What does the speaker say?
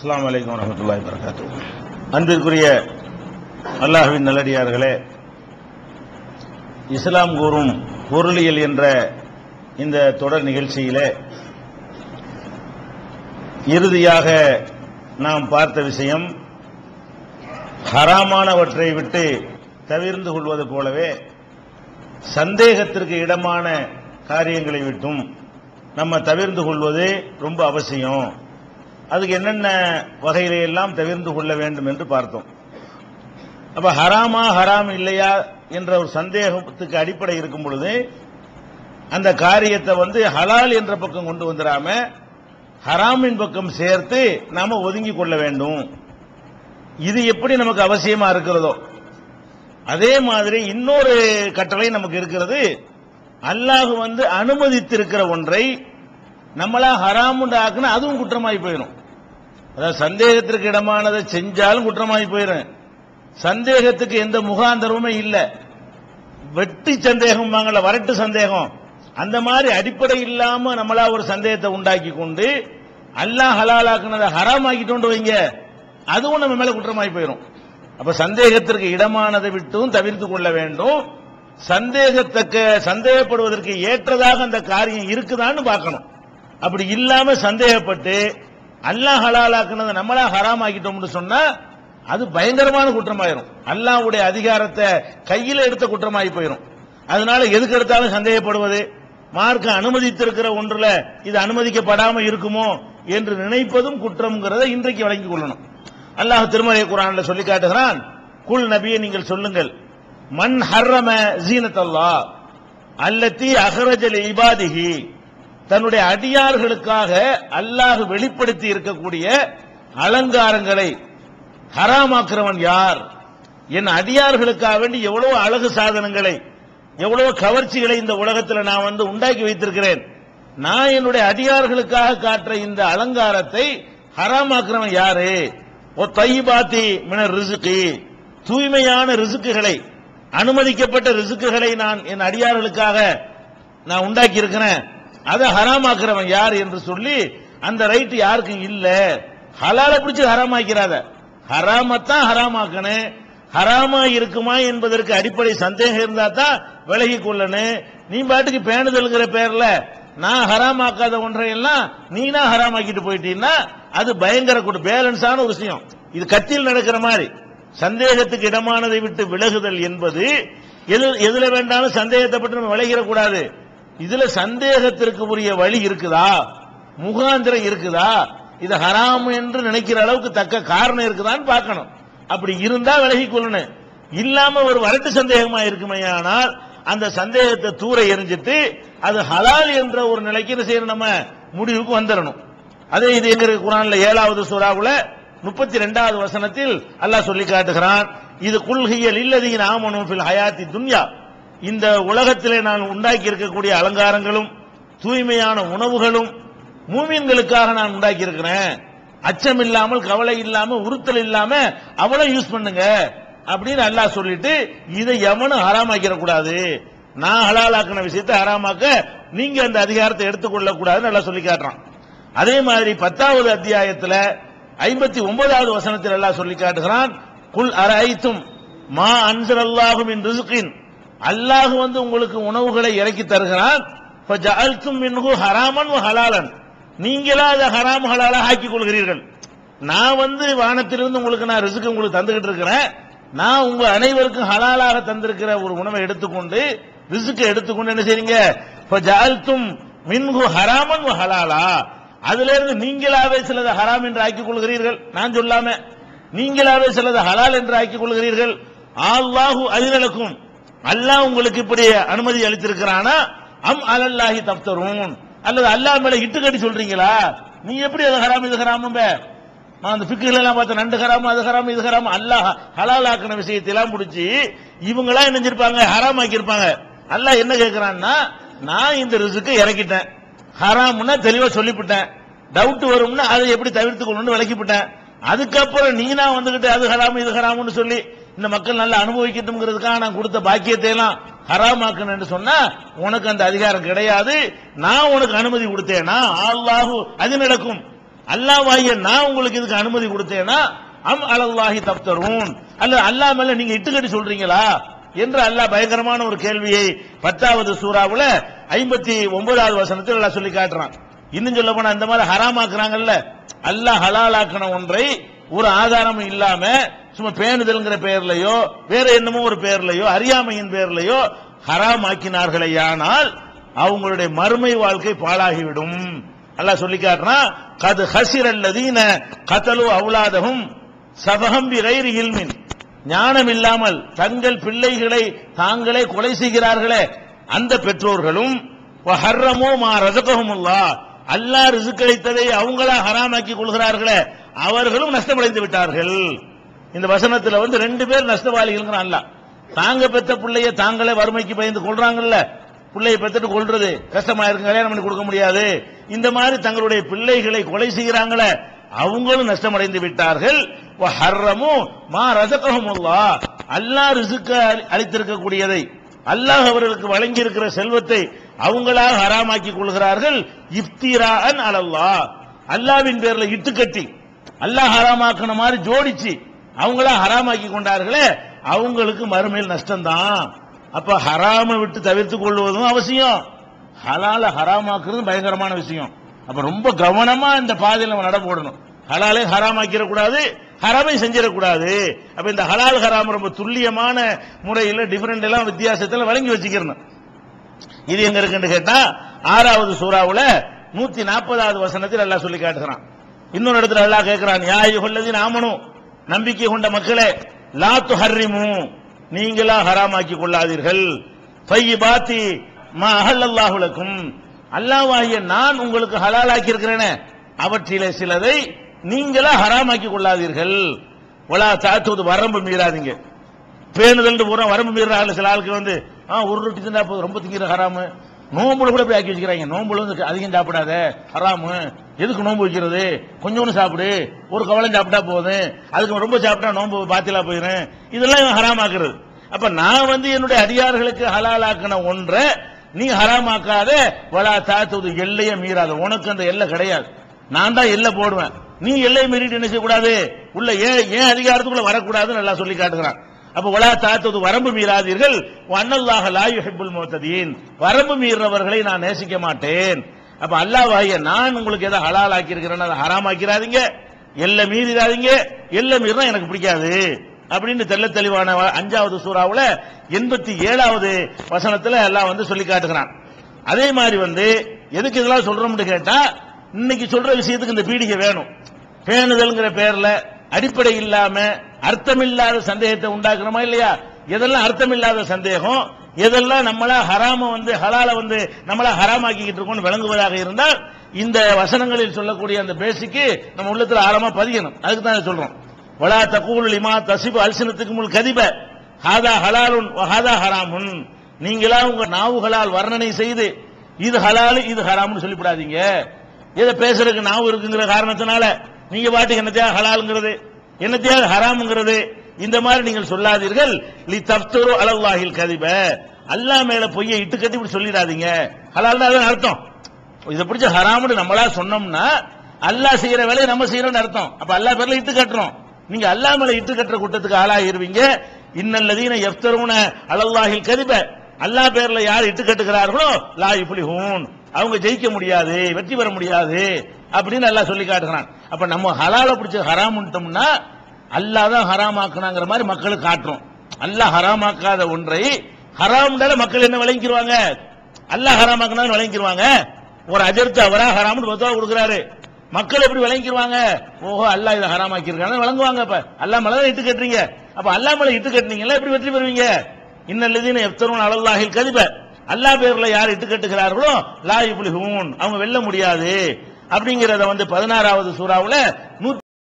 அஸ்லாம் வலைக்கம் வரமத்துல்லாய் வரகாத்து அன்பிற்குரிய அல்லாஹுவின் நல்லடியார்களே இஸ்லாம் கூறும் பொருளியல் என்ற இந்த தொடர் நிகழ்ச்சியிலே இறுதியாக நாம் பார்த்த விஷயம் ஹராமானவற்றை விட்டு தவிர்ந்து கொள்வது போலவே சந்தேகத்திற்கு இடமான காரியங்களை விட்டும் நம்ம தவிர்ந்து கொள்வது ரொம்ப அவசியம். அதுக்கு என்னென்ன வகையில எல்லாம் தவிர்ந்து கொள்ள வேண்டும் என்று பார்த்தோம். அப்ப ஹராமா ஹராம் இல்லையா என்ற ஒரு சந்தேகத்துக்கு அடிப்படை இருக்கும் பொழுது அந்த காரியத்தை வந்து ஹலால் என்ற பக்கம் கொண்டு வந்துடாம ஹராமின் பக்கம் சேர்த்து நாம ஒதுங்கி கொள்ள வேண்டும். இது எப்படி நமக்கு அவசியமா இருக்கிறதோ அதே மாதிரி இன்னொரு கட்டளை நமக்கு இருக்கிறது அல்லாஹ் வந்து அனுமதித்திருக்கிற ஒன்றை நம்மளா ஹராமுண்டு ஆக்குனா அதுவும் குற்றமாய் போயிடும் அதாவது சந்தேகத்திற்கு இடமானதை செஞ்சாலும் குற்றமாகி போயிடும் சந்தேகத்துக்கு எந்த முகாந்தரமுமே இல்லை. வெட்டி சந்தேகம் வாங்கல வரட்டு சந்தேகம். அந்த மாதிரி அடிப்படை இல்லாம நம்மளா ஒரு சந்தேகத்தை உண்டாக்கி கொண்டு அல்லாஹ் ஹலாலாக்குனதை ஹராம் ஆக்கிட்டோண்டு வைங்க. அதுவும் நம்ம மேல குற்றமாகி போயிடும் அப்ப சந்தேகத்திற்கு இடமானதை விட்டும் தவிர்த்து கொள்ள வேண்டும். சந்தேகத்தக்க சந்தேகப்படுவதற்கு ஏற்றதாக அந்த காரியம் இருக்குதான்னு பார்க்கணும். அப்படி இல்லாம சந்தேகப்பட்டு அல்லாஹ் ஹலாலாக்குனதை நம்மளா ஹராம் ஆக்கிட்டோம்னு சொன்னா அது பயங்கரமான குற்றமாயிரும். அல்லாஹ்வுடைய அதிகாரத்தை கையில் எடுத்த குற்றமாகி போயிடும் அதனால எதுக்கு எடுத்தாலும் சந்தேகப்படுவது? மார்க்க அனுமதித்திருக்கிற ஒன்றுல இது அனுமதிக்கப்படாம இருக்குமோ என்று நினைப்பதும் குற்றம்ங்கிறத இன்றைக்கு வழங்கிக் கொள்ளணும். அல்லாஹ் திருமலை குரான்ல சொல்லி காட்டுகிறான் குல் நபியை நீங்கள் சொல்லுங்கள் மண் ஹர்ரம ஜீனத்தல்லா அல்லத்தி அகரஜல் இபாதிகி தன்னுடைய அடியார்களுக்காக அல்லாஹ் வெளிப்படுத்தி இருக்கக்கூடிய அலங்காரங்களை ஹராமாக்குறவன் யார்? என் அடியார்களுக்காக வேண்டி எவ்வளவு அழகு சாதனங்களை எவ்வளவு கவர்ச்சிகளை இந்த உலகத்தில் நான் வந்து உண்டாக்கி வைத்திருக்கிறேன். நான் என்னுடைய அடியார்களுக்காக காட்டுற இந்த அலங்காரத்தை ஹராமாக்குறவன் யாரு? ஓ தைபாத்தி மின ரிசுக்கு தூய்மையான ரிசுக்குகளை அனுமதிக்கப்பட்ட ரிசுக்குகளை நான் என் அடியார்களுக்காக நான் உண்டாக்கி இருக்கிறேன் அதை ஹராமாக்குறவன் யார் என்று சொல்லி அந்த ரைட் யாருக்கும் இல்ல. ஹலால பிடிச்சி ஹராமாக்கிறாத. ஹராமத்தான் ஹராமாக்கணும். ஹராமா இருக்குமா என்பதற்கு அடிப்படை சந்தேகம் இருந்தா தான் விலகி கொள்ளணும். நீ பாட்டுக்கு பேணுதல்கிற பேர்ல நான் ஹராமாக்காத ஒன்றையெல்லாம் நீனா ஹராமாக்கிட்டு போயிட்டீங்கன்னா அது பயங்கர கூட பேலன்ஸான ஒரு விஷயம். இது கத்தியில் நடக்கிற மாதிரி. சந்தேகத்துக்கு இடமானதை விட்டு விலகுதல் என்பது எது எதுல வேண்டாலும் சந்தேகத்தை பற்றி நம்ம விலகிடக்கூடாது. இதுல சந்தேகத்திற்கு உரிய வழி இருக்குதா? முகாந்திரம் இருக்குதா? இது ஹராம் என்று நினைக்கிற அளவுக்கு தக்க காரணம் இருக்குதான்னு பார்க்கணும். அப்படி இருந்தா விலகி கொள்ளணும். இல்லாம ஒரு வரட்டு சந்தேகமா இருக்குமையானால் அந்த சந்தேகத்தை தூர எரிஞ்சிட்டு அது ஹலால் என்ற ஒரு நிலைக்கு என்ன செய்யணும் நம்ம முடிவுக்கு வந்துடணும். அதே இது எங்க இருக்கு குரான்ல ஏழாவது சூறாவுல முப்பத்தி ரெண்டாவது வசனத்தில் அல்லாஹ் சொல்லி காட்டுகிறான் இது குல்கியல் இல்லதீன் ஆமனும் ஹயாத்தி துன்யா. இந்த உலகத்திலே நான் உண்டாக்கி இருக்கக்கூடிய அலங்காரங்களும் தூய்மையான உணவுகளும் மூமின்களுக்காக நான் உண்டாக்கி இருக்கிறேன் அச்சம் இல்லாமல் கவலை இல்லாம உறுத்தல் இல்லாம அவளை யூஸ் பண்ணுங்க அப்படின்னு அல்லாஹ் சொல்லிட்டு இதை எவனும் ஹராமாக்கிற கூடாது நான் ஹலாலாக்கின விஷயத்தை ஹராமாக்க நீங்க அந்த அதிகாரத்தை எடுத்துக்கொள்ள கூடாதுன்னு நல்லா சொல்லி காட்டுறான். அதே மாதிரி பத்தாவது அத்தியாயத்தில் ஐம்பத்தி ஒன்பதாவது வசனத்தில் எல்லாம் சொல்லி காட்டுகிறான் குல் அரைத்தும் மா அன்சர் அல்லாஹும் இன் ரிசுக்கின் அல்லாஹ் வந்து உங்களுக்கு உணவுகளை இறக்கி தருகிறான். ஹராமன் வ ஹலாலன். நீங்களா அதை ஹராம் ஹலாலா ஆக்கி கொள்கிறீர்கள். நான் வந்து வானத்திலிருந்து உங்களுக்கு நான் ரிசுக்கு உங்களுக்கு தந்துகிட்டு இருக்கிறேன். நான் உங்க அனைவருக்கும் ஹலாலாக தந்திருக்கிற ஒரு உணவை எடுத்துக்கொண்டு ரிசுக்கு எடுத்துக்கொண்டு என்ன செய்றீங்க? ஃபஜஅல்தும் மின்ஹு ஹராமன் வ ஹலாலா. அதுல இருந்து நீங்களாவே சிலது ஹராம் என்று ஆக்கிக் கொள்கிறீர்கள். நான் சொல்லாம நீங்களாவே சிலது ஹலால் என்று ஆக்கிக் கொள்கிறீர்கள். ஆல்லாஹு அதினலுக்கும் அல்லாஹ் உங்களுக்கு இப்படி அனுமதி அளித்திருக்கிறானா? அம் அலல்லாஹி தப்தரும் அல்லது அல்லாஹ் மேல இட்டு கட்டி சொல்றீங்களா? நீ எப்படி அது ஹராம் இது ஹராம் நான் அந்த பிக்குகள் எல்லாம் பார்த்தேன். நண்டு ஹராம் அது ஹராம் இது ஹராம். அல்லாஹ் ஹலால் ஆக்கின விஷயத்தை எல்லாம் பிடிச்சி இவங்களா என்ன ஹராம் ஆக்கியிருப்பாங்க அல்லாஹ் என்ன கேட்கிறான்னா நான் இந்த ரிசுக்கு இறக்கிட்டேன். ஹராம்னா தெளிவா சொல்லிவிட்டேன் டவுட் வரும்னா அதை எப்படி தவிர்த்து கொள்ளணும்னு விளக்கிவிட்டேன் அதுக்கப்புறம் நீனா வந்துகிட்டு அது ஹராம் இது ஹராம்னு சொல்லி இந்த மக்கள் நல்லா அனுபவிக்கட்டும்ங்கிறதுக்காக நான் கொடுத்த பாக்கியத்தை எல்லாம் ஹராமாக்கணும்னு சொன்னா உனக்கு அந்த அதிகாரம் கிடையாது. நான் உனக்கு அனுமதி கொடுத்தேனா? அல்லாஹு அது நடக்கும். அல்லாஹ் நான் உங்களுக்கு இதுக்கு அனுமதி கொடுத்தேனா? அம் அலல்லாஹி தப்தரூன். அல்ல அல்லாஹ் மேல நீங்க இட்டுக்கட்டி சொல்றீங்களா? என்று அல்லாஹ் பயங்கரமான ஒரு கேள்வியை பத்தாவது சூறாவுல ஐம்பத்தி ஒன்பதாவது வசனத்தில் அல்லாஹ் சொல்லி காட்டுறான். இன்னும் சொல்ல போனா இந்த மாதிரி ஹராமாக்குறாங்கல்ல. அல்லாஹ் ஹலாலாக்கின ஒன்றை ஒரு ஆதாரமும் இல்லாம சும்மா பேணுதல்ங்கிற பெயர்லயோ வேற என்னமோ ஒரு பெயர்லயோ அறியாமையின் பெயர்லயோ ஹராமாக்கினார்களேயானால் அவங்களுடைய மறுமை வாழ்க்கை பாழாகிவிடும். அல்லாஹ் சொல்லி கது ஹசிர் அல்லதீன கதலு அவுலாதகும் சதகம் பிகைரி இல்மின். ஞானம் இல்லாமல் தங்கள் பிள்ளைகளை தாங்களே கொலை செய்கிறார்களே அந்த பெற்றோர்களும் ஹர்ரமோ மா ரசகஹுமுல்லா அல்லாஹ் ரிசுக்களித்ததை அவங்களா ஹராமாக்கி கொள்கிறார்களே அவர்களும் நஷ்டமடைந்து விட்டார்கள். இந்த வசனத்துல வந்து ரெண்டு பேர் நஷ்டவாளிகள் அல்லாஹ் தாங்க பெத்த பிள்ளைய தாங்களே வறுமைக்கு பயந்து கொள்றாங்கல்ல. பிள்ளையை பெத்துட்டு கொள்றது கஷ்டமா இருக்கு கல்யாணம் பண்ணி கொடுக்க முடியாது. இந்த மாதிரி தங்களுடைய பிள்ளைகளை கொலை செய்கிறாங்களே அவங்களும் நஷ்டமடைந்து விட்டார்கள். ஹர்ரமும் மா ரசகஹுமுல்லா அல்லாஹ் ரிசுக்க அளித்திருக்கக்கூடியதை அல்லாஹ் அவர்களுக்கு வழங்கி இருக்கிற செல்வத்தை அவங்களாக ஹராமாக்கி கொள்கிறார்கள். இப்திரான் அலல்லா அல்லாவின் பேர்ல இட்டுக்கட்டி. அல்லாஹ் ஹராமாக்கின மாதிரி ஜோடிச்சு அவங்களா ஹராமாக்கி கொண்டார்களே அவங்களுக்கு மறுமையில் நஷ்டம்தான். அப்ப ஹராம விட்டு தவிர்த்து கொள்வதும் அவசியம். ஹலால ஹராமாக்குறதும் பயங்கரமான விஷயம். அப்ப ரொம்ப கவனமா இந்த பாதையில் நம்ம நடப்போடணும் ஹலாலை ஹராமாக்கிற கூடாது ஹராமை செஞ்சிடக்கூடாது. அப்ப இந்த ஹலால் ஹராம் ரொம்ப துல்லியமான முறையில் டிஃபரெண்ட் எல்லாம் வித்தியாசத்தில் வழங்கி வச்சுக்கிறணும். இது எங்க இருக்குன்னு கேட்டா ஆறாவது சூறாவுல நூத்தி நாற்பதாவது வசனத்தில் நல்லா சொல்லி காட்டுகிறான். இன்னொரு இடத்துல அல்லாஹ் கேட்கிறான் யாய் கொள்ளதி நாமனும் நம்பிக்கை கொண்ட மக்களே லாத்து ஹர்ரிமு நீங்களா ஹராமாக்கி கொள்ளாதீர்கள். பையிபாத்தி மா அஹல்லல்லாஹுலக்கும் அல்லாவாகிய நான் உங்களுக்கு ஹலாலாக்கி இருக்கிறேனே அவற்றிலே சிலதை நீங்களா ஹராமாக்கி கொள்ளாதீர்கள். ஒலா தாத்துவது வரம்பு மீறாதீங்க. பேணுதல் பூரா வரம்பு மீறாங்க சில ஆளுக்கு வந்து ஆ ஒரு ரொட்டி தின்றா ரொம்ப திங்கிற ஹராமு. நோம்புல கூட போய் ஆக்கி வச்சுக்கிறாங்க. நோம்புல வந்து அதிகம் சாப்பிடாத. ஹராமு. எதுக்கு நோம்பு வைக்கிறது? கொஞ்சோண்டு சாப்பிடு. ஒரு கவலம் சாப்பிட்டா போதும். அதுக்கு ரொம்ப சாப்பிட்டா நோம்பு பாத்திலா போயிடும் இதெல்லாம் இவன் ஹராமாக்குறது. அப்ப நான் வந்து என்னுடைய அதிகாரிகளுக்கு ஹலாலாக்கின ஒன்றை நீ ஹராமாக்காத வலா தாத்துவது எல்லையை மீறாத. உனக்கு அந்த எல்லை கிடையாது. நான் தான் எல்லை போடுவேன். நீ எல்லை மீறிட்டு என்ன செய்யக்கூடாது? உள்ள ஏன் ஏன் அதிகாரத்துக்குள்ள வரக்கூடாதுன்னு நல்லா சொல்லி காட்டுகிறான். அப்ப வலா தாத்தது வரம்பு மீறாதீர்கள். அண்ணல்லாக லா யுஹிப்புல் முத்ததீன். வரம்பு மீறவர்களை நான் நேசிக்க மாட்டேன். அப்ப அல்லாஹ் நான் உங்களுக்கு எதை ஹலால் ஆக்கியிருக்கிறேன்னு அதை ஹராம் ஆக்கிறாதீங்க எல்லை மீறிடாதீங்க. எல்லை மீறினா எனக்கு பிடிக்காது. அப்படின்னு தெல்ல தெளிவான அஞ்சாவது சூறாவில் எண்பத்தி ஏழாவது வசனத்தில் எல்லாம் வந்து சொல்லி காட்டுகிறான். அதே மாதிரி வந்து எதுக்கு இதெல்லாம் சொல்றோம்னு கேட்டா இன்னைக்கு சொல்ற விஷயத்துக்கு இந்த பீடிகை வேணும். பேணுதல்ங்கிற பேர்ல அடிப்படை இல்லாம அர்த்தமில்லாத சந்தேகத்தை உண்டாக்குறோமா இல்லையா? எதெல்லாம் அர்த்தமில்லாத சந்தேகம்? எதெல்லாம் நம்மளா ஹராம வந்து ஹலால வந்து நம்மளா ஹராமாக்கிக்கிட்டு இருக்கோம்னு விளங்குவதாக இருந்தால் இந்த வசனங்களில் சொல்லக்கூடிய அந்த பேசிக்கு நம்ம உள்ளத்துல ஆழமா பதியணும். அதுக்கு தான் சொல்றோம். வலா தகூல் இமா தசிபு அல்சனத்துக்கு முள் கதிப. ஹாதா ஹலாலுன் ஹாதா ஹராமுன். நீங்களா உங்க நாவுகளால் வர்ணனை செய்து இது ஹலாலு இது ஹராம்னு சொல்லிவிடாதீங்க இதை பேசுறதுக்கு நாவு இருக்குங்கிற காரணத்தினால நீங்க பாட்டுக்கு என்னத்தையா ஹலாலுங்கிறது? என்னத்தையா ஹராமுங்கிறது? இந்த மாதிரி நீங்கள் சொல்லாதீர்கள். லி தப்தரு அலல்லாஹில் கதிப. அல்லாஹ் மேல பொய்யை இட்டு கட்டி இப்படி சொல்லிடாதீங்க. ஹலால் தான் அர்த்தம். இதை பிடிச்ச ஹராம்னு நம்மளா சொன்னோம்னா அல்லாஹ் செய்யற வேலையை நம்ம செய்யறோம்னு அர்த்தம். அப்ப அல்லாஹ் பேர்ல இட்டு கட்டுறோம். நீங்க அல்லாஹ் மேல இட்டு கட்டுற கூட்டத்துக்கு ஆளாகிருவீங்க இன்னல்லதீன எஃப்தருன அளவாகில் கதிப. அல்லாஹ் பேர்ல யார் இட்டு கட்டுகிறார்களோ லா இப்படி ஹூன் அவங்க ஜெயிக்க முடியாது வெற்றி பெற முடியாது. அப்படின்னு நல்லா சொல்லி காட்டுகிறான். அப்ப நம்ம ஹலால பிடிச்ச ஹராம்ட்டோம்னா அல்லாஹ் தான் ஹராமாக்குனாங்கிற மாதிரி மக்களுக்கு காட்டுறோம். அல்லாஹ் ஹராமாக்காத ஒன்றை ஹராம்னால மக்கள் என்ன விளங்கிடுவாங்க அல்லாஹ் ஹராமாக்குனாலும் விளங்கிடுவாங்க ஒரு அஜர்த்து அவரா ஹராம்னு பத்துவா கொடுக்குறாரு. மக்கள் எப்படி விளங்கிடுவாங்க ஓஹோ அல்லாஹ் இதை ஹராமாக்கி இருக்காங்க விளங்குவாங்க அப்ப. அல்லாஹ் மலை தான் இட்டு கட்டுறீங்க. அப்ப அல்லாஹ் மலை இட்டு கட்டுனீங்களா எப்படி வெற்றி பெறுவீங்க? இன்னல்லதீன எஃப்தரும் அலல்லாஹில் கதிப்ப அல்லாஹ் பேர்ல யார் இட்டு கட்டுகிறார்களோ லா இப்ளிஹூன் அவங்க வெல்ல முடியாது. அப்படிங்கறத வந்து பதினாறாவது சூறாவில் நூத்தி